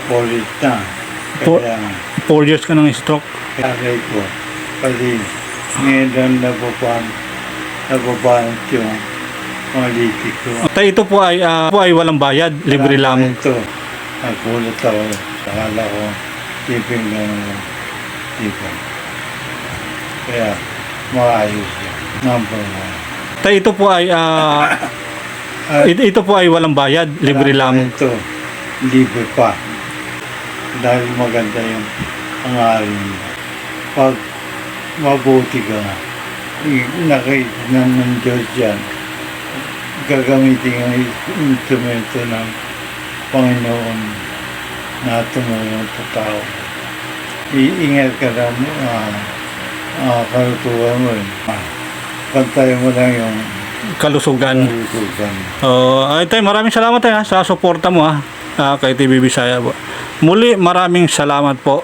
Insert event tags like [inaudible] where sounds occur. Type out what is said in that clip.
Napopolit na. Po- Kaya, 4 years ka ng stroke. kaya ko. Kasi ngayon lang napapan, napapanot yung mga litik ko. Tay, ito po ay, ah, po ay walang bayad. Libre Kaya lamang. Ito, nagulat ako. Akala ko, tiping na. Tiping. Kaya, maayos yan. Number one. Tay, ito po ay, ah, [coughs] At it- ito po ay walang bayad. Libre lamang. Ito, libre pa. Dahil maganda yung pangalan mo. Pag mabuti ka, nakita ng Diyos yan, gagamitin ang instrumento ng Panginoon na tumulong sa tao. Iingat ka na mo, ah, ah, kalutugan mo rin. Ah, Pantayan mo lang yung Kalusugan. kalutugan. Oh, ay tay, maraming salamat tay, ha, sa suporta mo ha, ah, kay TV Bisaya po. Muli, maraming salamat po.